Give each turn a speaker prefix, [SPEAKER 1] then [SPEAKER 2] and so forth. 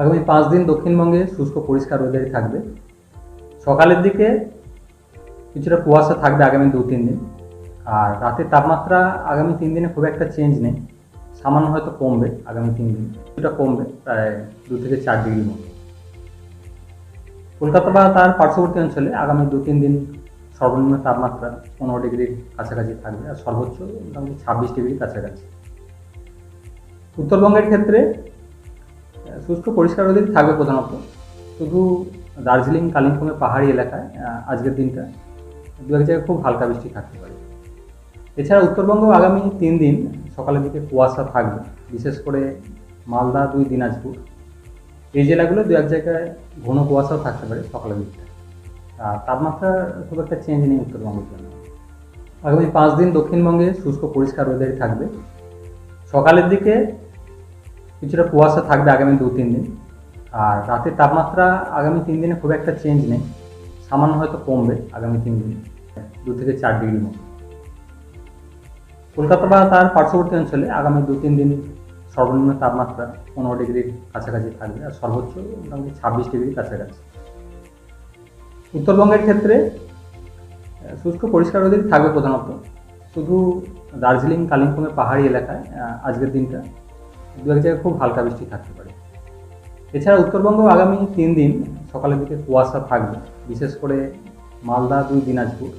[SPEAKER 1] আগামী পাঁচ দিন দক্ষিণবঙ্গে শুষ্ক পরিষ্কার ওয়েদারই থাকবে। সকালের দিকে কিছুটা কুয়াশা থাকবে আগামী দু তিন দিন। আর রাতের তাপমাত্রা আগামী তিন দিনে খুব একটা চেঞ্জ নেই। সামান্য হয়তো কমবে আগামী তিন দিন। কিছুটা কমবে, প্রায় দু থেকে চার ডিগ্রির মতো। কলকাতা বা তার পার্শ্ববর্তী অঞ্চলে আগামী দু তিন দিন সর্বনিম্ন তাপমাত্রা পনেরো ডিগ্রির কাছাকাছি থাকবে, আর সর্বোচ্চ মোটামুটি ছাব্বিশ ডিগ্রির কাছাকাছি। উত্তরবঙ্গের ক্ষেত্রে শুষ্ক পরিষ্কার ওদের থাকবে প্রধানত। শুধু দার্জিলিং, কালিম্পংয়ের পাহাড়ি এলাকায় আজকের দিনটা। দু এক জায়গায় খুব হালকা বৃষ্টি থাকতে পারে। এছাড়া উত্তরবঙ্গ আগামী তিন দিন সকালের দিকে কুয়াশা থাকবে। বিশেষ করে মালদা, দুই দিনাজপুর। এই জেলাগুলো দু এক জায়গায় ঘন কুয়াশাও থাকতে পারে সকালের দিকটা। আর তাপমাত্রা খুব একটা চেঞ্জ নেই উত্তরবঙ্গের জন্য। আগামী পাঁচ দিন দক্ষিণবঙ্গে শুষ্ক পরিষ্কার ওয়েদারই থাকবে। সকালের দিকে কিছুটা কুয়াশা থাকবে আগামী দু, তিন দিন। আর রাতের তাপমাত্রা আগামী তিন দিনে খুব একটা চেঞ্জ নেই। সামান্য হয়তো কমবে আগামী তিন দিন, দু থেকে চার ডিগ্রির মতো। কলকাতা বা তার পার্শ্ববর্তী অঞ্চলে আগামী দু, তিন দিন সর্বনিম্ন তাপমাত্রা পনেরো ডিগ্রির কাছাকাছি থাকবে আর সর্বোচ্চ মোটামুটি ছাব্বিশ ডিগ্রির কাছাকাছি। উত্তরবঙ্গের ক্ষেত্রে শুষ্ক পরিষ্কার ওদের থাকবে প্রধানত। শুধু দার্জিলিং কালিম্পংয়ের পাহাড়ি এলাকায় আজকের দিনটা দু এক জায়গায় খুব হালকা বৃষ্টি থাকতে পারে। এছাড়া উত্তরবঙ্গ আগামী তিন দিন সকালের দিকে কুয়াশা থাকবে, বিশেষ করে মালদা, দুই দিনাজপুর।